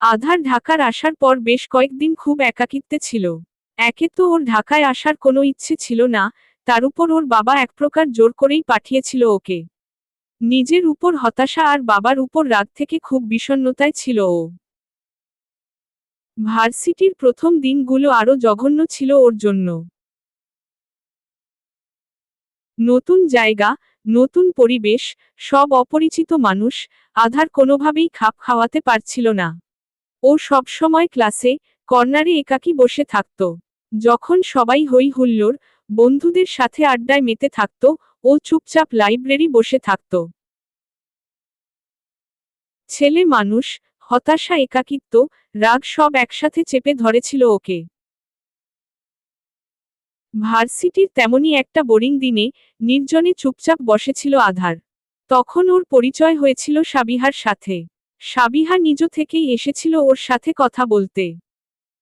আধার ঢাকার আসার পর বেশ কয়েকদিন খুব একাকিত্বে ছিল। একে তো ওর ঢাকায় আসার কোনো ইচ্ছে ছিল না, তার উপর ওর বাবা এক প্রকার জোর করেই পাঠিয়েছিল ওকে। নিজের উপর হতাশা আর বাবার উপর রাগ থেকে খুব বিষণ্ণতায় ছিল ও। ভার্সিটির প্রথম দিনগুলো আরও জঘন্য ছিল ওর জন্য। নতুন জায়গা, নতুন পরিবেশ, সব অপরিচিত মানুষ, আধার কোনোভাবেই খাপ খাওয়াতে পারছিল না। ও সবসময় ক্লাসে কর্নারে একাকী বসে থাকত। যখন সবাই হই হুল্লোড় বন্ধুদের সাথে আড্ডায় মেতে থাকত ও চুপচাপ লাইব্রেরি বসে থাকত। ছেলে মানুষ, হতাশা, একাকিত্ব, রাগ সব একসাথে চেপে ধরেছিল ওকে। ভার্সিটির তেমনই একটা বোরিং দিনে নির্জনে চুপচাপ বসেছিল আধার। তখন ওর পরিচয় হয়েছিল সাবিহার সাথে। সাবিহা নিজ থেকেই এসেছিল ওর সাথে কথা বলতে।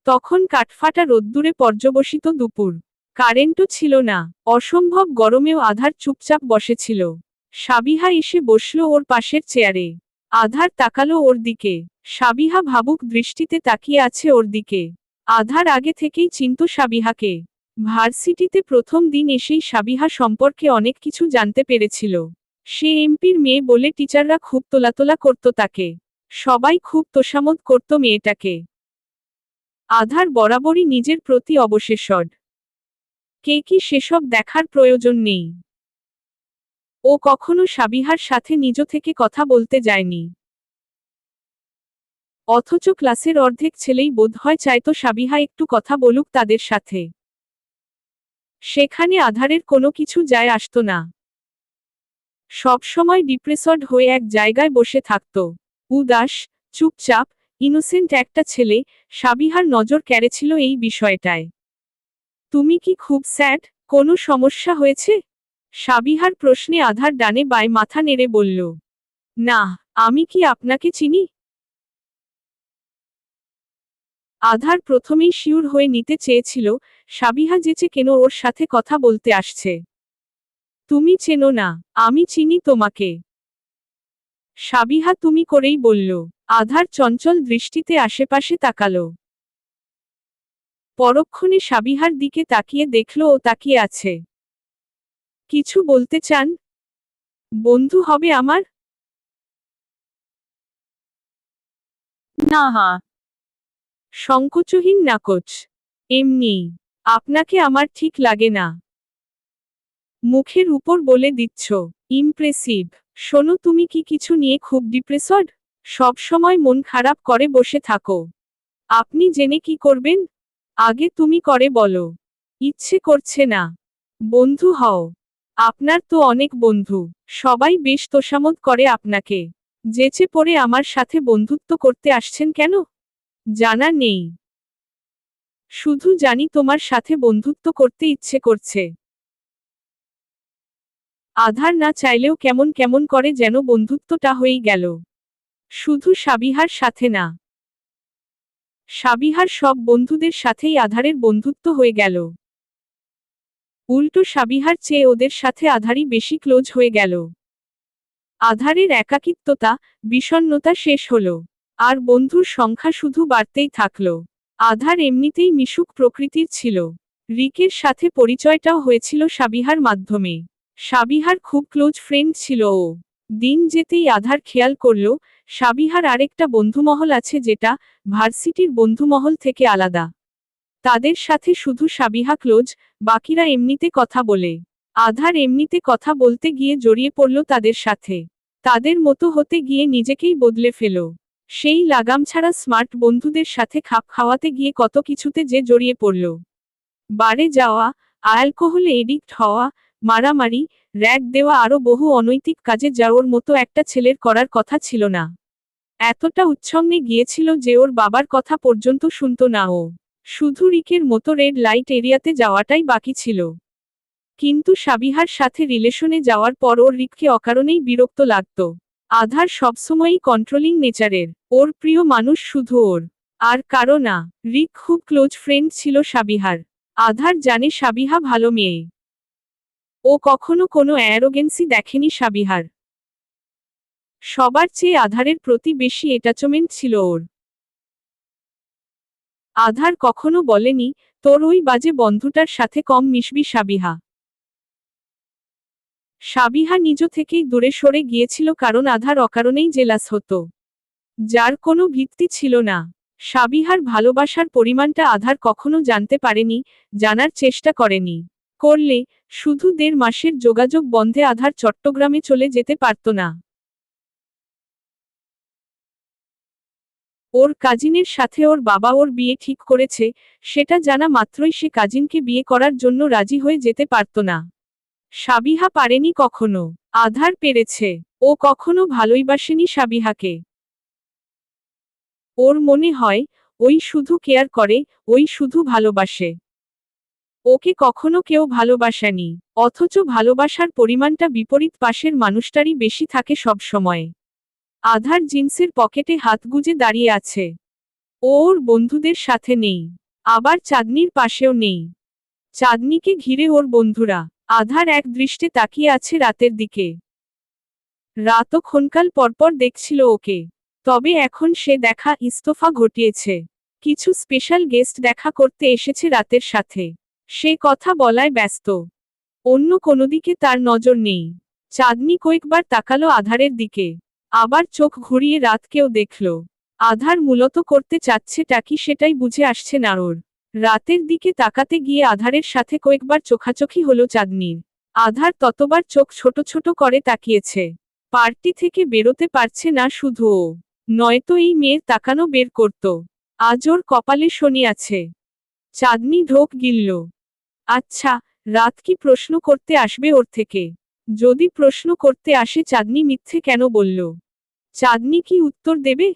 তখন কাঠফাটা রোদ্দুরে পর্যবসিত দুপুর। কারেন্টও ছিল না। অসম্ভব গরমেও আধার চুপচাপ বসেছিল। সাবিহা এসে বসল ওর পাশের চেয়ারে। আধার তাকালো ওর দিকে। সাবিহা ভাবুক দৃষ্টিতে তাকিয়ে আছে ওর দিকে। আধার আগে থেকেই চিন্ত সাবিহাকে। ভার্সিটিতে প্রথম দিন এসেই সাবিহা সম্পর্কে অনেক কিছু জানতে পেরেছিল। সে এমপির মেয়ে বলে টিচাররা খুব তোলাতোলা করত তাকে। সবাই খুব তোষামত করত মেয়েটাকে। আধার বরাবরই নিজের প্রতি অবশেষড কে কি সেসব দেখার প্রয়োজন নেই। ও কখনো সাবিহার সাথে নিজ থেকে কথা বলতে যায়নি। অথচ ক্লাসের অর্ধেক ছেলেই বোধহয় চাইতো সাবিহা একটু কথা বলুক তাদের সাথে। সেখানে আধারের কোনো কিছু যায় আসত না। সবসময় ডিপ্রেসড হয়ে এক জায়গায় বসে থাকত। উদাস, চুপচাপ ইনোসেন্ট একটা ছেলে, সাবিহার নজর কেড়েছিল এই বিষয়টায়। তুমি কি খুব স্যাড কোনো সমস্যা হয়েছে? সাবিহার প্রশ্নে আধার ডানে বায় মাথা নেড়ে বলল, না, আমি কি আপনাকে চিনি? আধার প্রথমেই শিউর হয়ে নিতে চেয়েছিল, সাবিহা যেচে কেন ওর সাথে কথা বলতে আসছে। তুমি চেনো না, আমি চিনি তোমাকে। সাবিহা তুমি করেই বলল। আধার চঞ্চল দৃষ্টিতে আশেপাশে তাকালো। পরক্ষণে সাবিহার দিকে তাকিয়ে দেখল ও তাকিয়ে আছে। কিছু বলতে চান? বন্ধু হবে আমার? না হা সংকোচহীন নাকচ। এমনি। আপনাকে আমার ঠিক লাগে না। মুখের উপর বলে দিচ্ছ। ইমপ্রেসিভ। শোনো, তুমি কি কিছু নিয়ে খুব ডিপ্রেসড সব সময় মন খারাপ করে বসে থাকো। আপনি জেনে কি করবেন? আগে তুমি করে বলো। ইচ্ছে করছে না। বন্ধু হও। আপনার তো অনেক বন্ধু। সবাই বেশ তোষামত করে আপনাকে। যেচে পড়ে আমার সাথে বন্ধুত্ব করতে আসছেন কেন? জানা নেই। শুধু জানি তোমার সাথে বন্ধুত্ব করতে ইচ্ছে করছে। আধার না চাইলেও কেমন কেমন করে যেন বন্ধুত্বটা হয়েই গেল। শুধু সাবিহার সাথে না। সাবিহার সব বন্ধুদের সাথেই আধারের বন্ধুত্ব হয়ে গেল। উল্টো সাবিহার চেয়ে ওদের সাথে আধারই বেশি ক্লোজ হয়ে গেল। আধারের একাকিত্বতা বিষণ্নতা শেষ হল। আর বন্ধুর সংখ্যা শুধু বাড়তেই থাকল। আধার এমনিতেই মিশুক প্রকৃতির ছিল। রিকের সাথে পরিচয়টাও হয়েছিল সাবিহার মাধ্যমে। সাবিহার খুব ক্লোজ ফ্রেন্ড ছিল ও। দিন যেতেই আধার খেয়াল করল, সাবিহার আরেকটা বন্ধুমহল আছে যেটা ভার্সিটির বন্ধুমহল থেকে আলাদা। তাদের সাথে শুধু সাবিহা ক্লোজ বাকিরা এমনিতে কথা বলে। আধার এমনিতে কথা বলতে গিয়ে জড়িয়ে পড়ল তাদের সাথে। তাদের মতো হতে গিয়ে নিজেকেই বদলে ফেল। সেই লাগাম ছাড়া স্মার্ট বন্ধুদের সাথে খাপ খাওয়াতে গিয়ে কত কিছুতে যে জড়িয়ে পড়ল। বারে যাওয়া অ্যালকোহলে এডিক্ট হওয়া মারামারি র্যাক দেওয়া আরও বহু অনৈতিক কাজে যা ওর মতো একটা ছেলের করার কথা ছিল না। এতটা উচ্ছন্নে গিয়েছিল যে ওর বাবার কথা পর্যন্ত শুনত না ও। শুধু রিকের মতো রেড লাইট এরিয়াতে যাওয়াটাই বাকি ছিল। কিন্তু সাবিহার সাথে রিলেশনে যাওয়ার পর ওর রিককে অকারণেই বিরক্ত লাগত। আধার সবসময়ই কন্ট্রোলিং নেচারের। ওর প্রিয় মানুষ শুধু ওর। আর কারও না। রিক খুব ক্লোজ ফ্রেন্ড ছিল সাবিহার। আধার জানে সাবিহা ভালো মেয়ে। ও কখনো কোনো অ্যারোগেন্সি দেখেনি সাবিহার। সবার চেয়ে আধারের প্রতি বেশি অ্যাটাচমেন্ট ছিল ওর। আধার কখনো বলেনি, তোর ওই বাজে বন্ধুটার সাথে কম মিশবি সাবিহা। সাবিহা নিজ থেকেই দূরে সরে গিয়েছিল কারণ আধার অকারণেই জেলাস হতো। যার কোনো ভিত্তি ছিল না। সাবিহার ভালোবাসার পরিমাণটা আধার কখনো জানতে পারেনি, জানার চেষ্টা করেনি। করলে শুধু দেড় মাসের যোগাযোগ বন্ধে আধার চট্টগ্রামে চলে যেতে পারত না। ওর কাজিনের সাথে ওর বাবা ওর বিয়ে ঠিক করেছে, সেটা জানা মাত্রই সে কাজিনকে বিয়ে করার জন্য রাজি হয়ে যেতে পারত না। সাবিহা পারেনি কখনো। আধার পেরেছে। ও কখনো ভালোইবাসেনি সাবিহাকে। ওর মনে হয়, ওই শুধু কেয়ার করে, ওই শুধু ভালোবাসে। ওকে কখনো কেউ ভালোবাসেনি, অথচ ভালোবাসার পরিমাণটা বিপরীত পাশের মানুষটারই বেশি থাকে সব সময়। আধার জিন্সের পকেটে হাত গুজে দাঁড়িয়ে আছে। ও ওর বন্ধুদের সাথে নেই, আবার চাঁদনির পাশেও নেই। চাঁদনিকে ঘিরে ওর বন্ধুরা, আধার এক দৃষ্টে তাকিয়ে আছে রাতের দিকে। রাতও ক্ষণকাল পরপর দেখছিল ওকে, তবে এখন সে দেখা ইস্তফা ঘটিয়েছে। কিছু স্পেশাল গেস্ট দেখা করতে এসেছে রাতের সাথে। সে কথা বলায় ব্যস্ত। অন্য কোনো দিকে তার নজর নেই। চাঁদনি কয়েকবার তাকালো আধারের দিকে। আবার চোখ ঘুরিয়ে রাতকেও দেখল। আধার মূলত করতে চাচ্ছে টাকি সেটাই বুঝে আসছে না ওর। রাতের দিকে তাকাতে গিয়ে আধারের সাথে কয়েকবার চোখাচোখি হলো চাঁদনির। আধার ততবার চোখ ছোট ছোট করে তাকিয়েছে। পার্টি থেকে বেরোতে পারছে না শুধু ও। নয়তো এই মেয়ের তাকানো বের করত। আজ ওর কপালে শনি আছে। চাঁদনি ঢোক গিলল। আচ্ছা রাত কি প্রশ্ন করতে আসবে ওর থেকে? যদি প্রশ্ন করতে আসে চাঁদনি মিথ্যে কেন বলল? চাঁদনি কি উত্তর দেবে?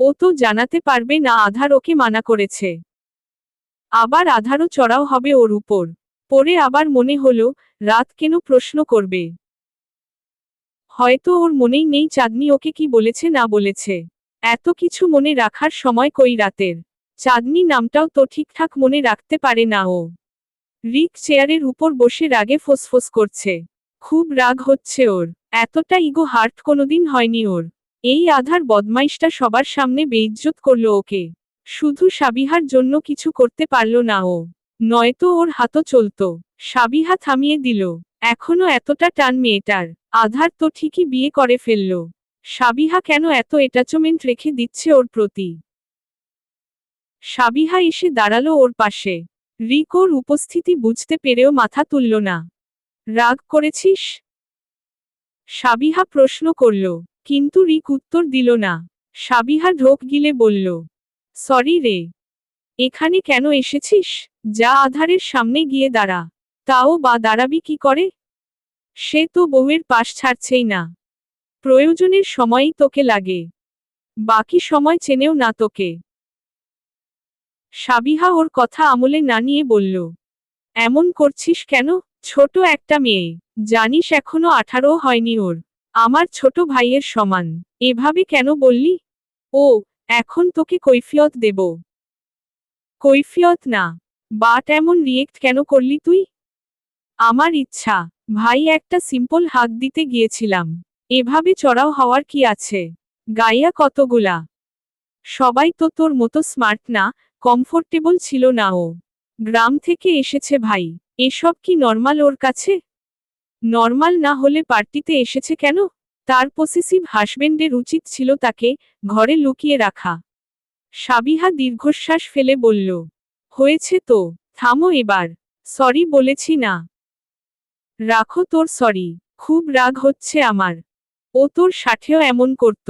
ও তো জানাতে পারবে না আধার ওকে মানা করেছে। আবার আধারও চড়াও হবে ওর উপর। পরে আবার মনে হলো, রাত কেন প্রশ্ন করবে? হয়তো ওর মনেই নেই চাঁদনি ওকে কি বলেছে না বলেছে। এত কিছু মনে রাখার সময় কই রাতের? চাঁদনি নামটাও তো ঠিকঠাক মনে রাখতে পারে না ও। রিক চেয়ারের উপর বসে রাগে ফোসফোস করছে। খুব রাগ হচ্ছে ওর। এতটা ইগো হার্ট কোনোদিন হয়নি ওর। এই আধার বদমাইশটা সবার সামনে বেইজ্জত করল ওকে। শুধু সাবিহার জন্য কিছু করতে পারল না ও। নয়তো ওর হাতও চলত। সাবিহা থামিয়ে দিল। এখনও এতটা টান মেয়েটার। আধার তো ঠিকই বিয়ে করে ফেলল। সাবিহা কেন এত অ্যাটাচমেন্ট রেখে দিচ্ছে ওর প্রতি? সাবিহা এসে দাঁড়াল ওর পাশে। রিক ওর উপস্থিতি বুঝতে পেরেও মাথা তুলল না। রাগ করেছিস? সাবিহা প্রশ্ন করল, কিন্তু রিক উত্তর দিল না। সাবিহা ঢোক গিলে বলল, সরি রে, এখানে কেন এসেছিস? যা আধারের সামনে গিয়ে দাঁড়া। তাও বা দাঁড়াবি কি করে? সে তো বউয়ের পাশ ছাড়ছেই না। প্রয়োজনের সময়ই তোকে লাগে। বাকি সময় চেনেও না তোকে। সাবিহা ওর কথা আমলে না নিয়ে বলল, এমন করছিস কেন? ছোট একটা মেয়ে। জানিস এখনও আঠারো হয়নি ওর। আমার ছোট ভাইয়ের সমান। এভাবে কেন বললি? ও, এখন তোকে কৈফিয়ত দেব। কৈফিয়ত না। বাট এমন রিয়েক্ট কেন করলি তুই? আমার ইচ্ছা। ভাই, একটা সিম্পল হাত দিতে গিয়েছিলাম। এভাবে চড়াও হওয়ার কি আছে? গাইয়া কতগুলা? সবাই তো তোর মতো স্মার্ট না কমফোর্টেবল ছিল না ও। গ্রাম থেকে এসেছে ভাই, এসব কি নর্মাল ওর কাছে? নর্মাল না হলে পার্টিতে এসেছে কেন? তার পসেসিভ হাসবেন্ডের উচিত ছিল তাকে ঘরে লুকিয়ে রাখা। সাবিহা দীর্ঘশ্বাস ফেলে বলল, হয়েছে তো, থামো এবার সরি বলেছি না। রাখো তোর সরি খুব রাগ হচ্ছে আমার। ও তোর সাথেও এমন করত।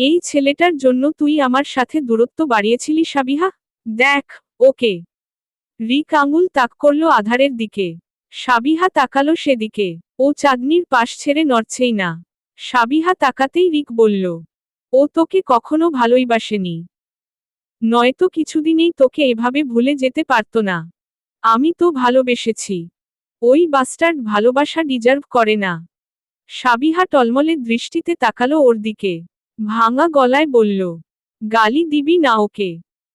এই ছেলেটার জন্য তুই আমার সাথে দূরত্ব বাড়িয়েছিলি সাবিহা? দেখ, ওকে। রিক আঙুল তাক করল আধারের দিকে। সাবিহা তাকালো সেদিকে। ও চাঁদনির পাশ ছেড়ে নড়ছেই না। সাবিহা তাকাতেই রিক বলল, ও তোকে কখনো ভালোইবাসেনি নয়তো কিছুদিনেই তোকে এভাবে ভুলে যেতে পারত না। আমি তো ভালোবেসেছি। ওই বাস্টার্ড ভালোবাসা ডিজার্ভ করে না। সাবিহা টলমলে দৃষ্টিতে তাকালো ওর দিকে। ভাঙা গলায় বলল, গালি দিবি না ওকে।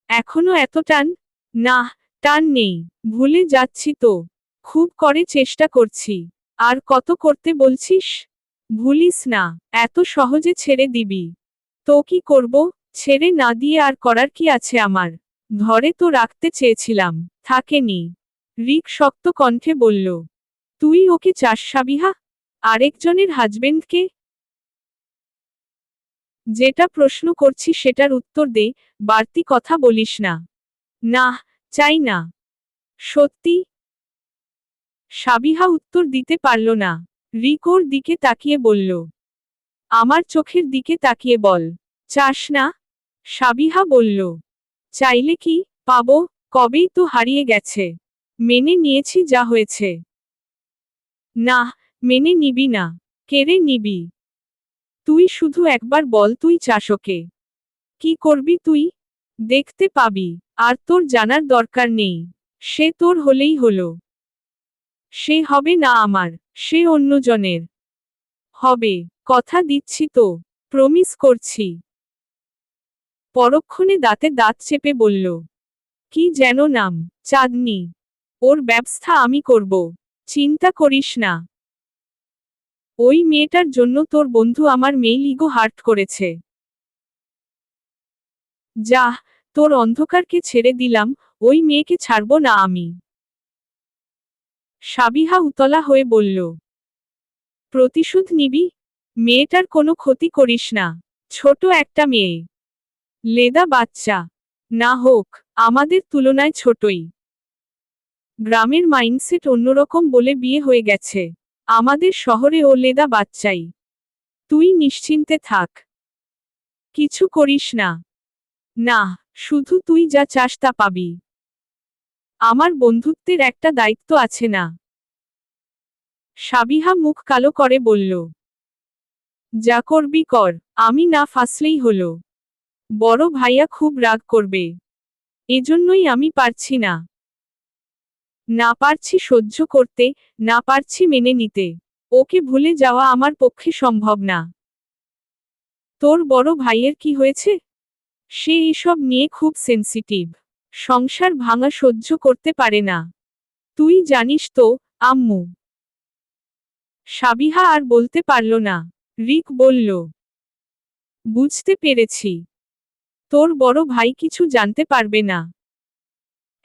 এখনও এত টান? না, টান নেই। ভুলে যাচ্ছি তো। খুব করে চেষ্টা করছি। আর কত করতে বলছিস? ভুলিস না। এত সহজে ছেড়ে দিবি। তো কি করব? ছেড়ে না দিয়ে আর করার কি আছে আমার? ধরে তো রাখতে চেয়েছিলাম। থাকেনি। রিক শক্ত কণ্ঠে বলল, তুই ওকে চাস সাবিহা? আরেকজনের হাজবেন্ডকে? যেটা প্রশ্ন করছি সেটার উত্তর দে, বাড়তি কথা বলিস না। না, চাই না। সত্যি? সাবিহা উত্তর দিতে পারল না। রিকোর দিকে তাকিয়ে বলল, আমার চোখের দিকে তাকিয়ে বল। চাস না? সাবিহা বলল, চাইলে কি? পাবো, কবেই তো হারিয়ে গেছে। মেনে নিয়েছি যা হয়েছে। না, মেনে নিবি না। কেড়ে নিবি। তুই শুধু একবার বল তুই চাস ওকে কি করবি তুই? দেখতে পাবি, আর তোর জানার দরকার নেই। সে তোর হলেই হলো। সে হবে না আমার, সে অন্যজনের হবে, কথা দিচ্ছি তো প্রমিস করছি। পরক্ষণে দাঁতে দাঁত চেপে বলল, কি যেন নাম, চাঁদনি। ওর ব্যবস্থা আমি করব। চিন্তা করিস না। ওই মেয়েটার জন্য তোর বন্ধু আমার মেইল ইগো হার্ট করেছে। যা, তোর অন্ধকারকে ছেড়ে দিলাম, ওই মেয়েকে ছাড়ব না আমি। সাবিহা উতলা হয়ে বলল, প্রতিশোধ নিবি? মেয়েটার কোনো ক্ষতি করিস না। ছোট একটা মেয়ে। লেদা বাচ্চা। না হোক, আমাদের তুলনায় ছোটই। গ্রামের মাইন্ডসেট অন্যরকম বলে বিয়ে হয়ে গেছে। আমাদের শহরে ও লেদা বাচ্চাই। তুই নিশ্চিন্তে থাক। কিছু করিস না। না, শুধু তুই যা চাস তা পাবি। আমার বন্ধুত্বের একটা দায়িত্ব আছে না। সাবিহা মুখ কালো করে বলল, যা করবি কর, আমি না ফাসলেই হল। বড় ভাইয়া খুব রাগ করবে। এজন্যই আমি পারছি না। না পারছি সহ্য করতে, না পারছি মেনে নিতে। ওকে ভুলে যাওয়া আমার পক্ষে সম্ভব না। তোর বড় ভাইয়ের কি হয়েছে? সে এসব নিয়ে খুব সেন্সিটিভ সংসার ভাঙা সহ্য করতে পারে না। তুই জানিস তো, আম্মু। সাবিহা আর বলতে পারল না। রিক বলল, বুঝতে পেরেছি। তোর বড় ভাই কিছু জানতে পারবে না।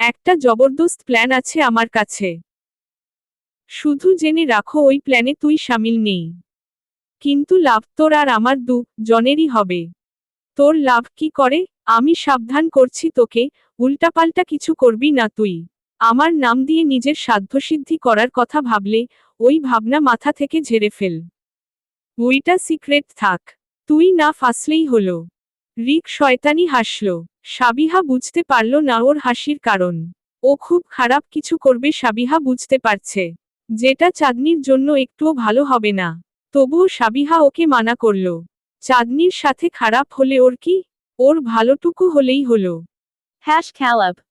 একটা জবরদস্ত প্ল্যান আছে আমার কাছে। শুধু জেনে রাখো ওই প্ল্যানে তুই সামিল নেই। কিন্তু লাভ তোর আর আমার দু জনেরই হবে। তোর লাভ কি করে? আমি সাবধান করছি তোকে, উল্টাপাল্টা কিছু করবি না তুই। আমার নাম দিয়ে নিজের সাধ্যসিদ্ধি করার কথা ভাবলে, ওই ভাবনা মাথা থেকে ঝেড়ে ফেল। ওইটা সিক্রেট থাক। তুই না ফাসলেই হলো। রিক শয়তানি হাসল। সাবিহা বুঝতে পারল না ওর হাসির কারণ। ও খুব খারাপ কিছু করবে সাবিহা বুঝতে পারছে। যেটা চাঁদনির জন্য একটুও ভালো হবে না। তবুও সাবিহা ওকে মানা করল। চাঁদনির সাথে খারাপ হলে ওর কি? ওর ভালোটুকু হলেই হলো। Hash Caleb.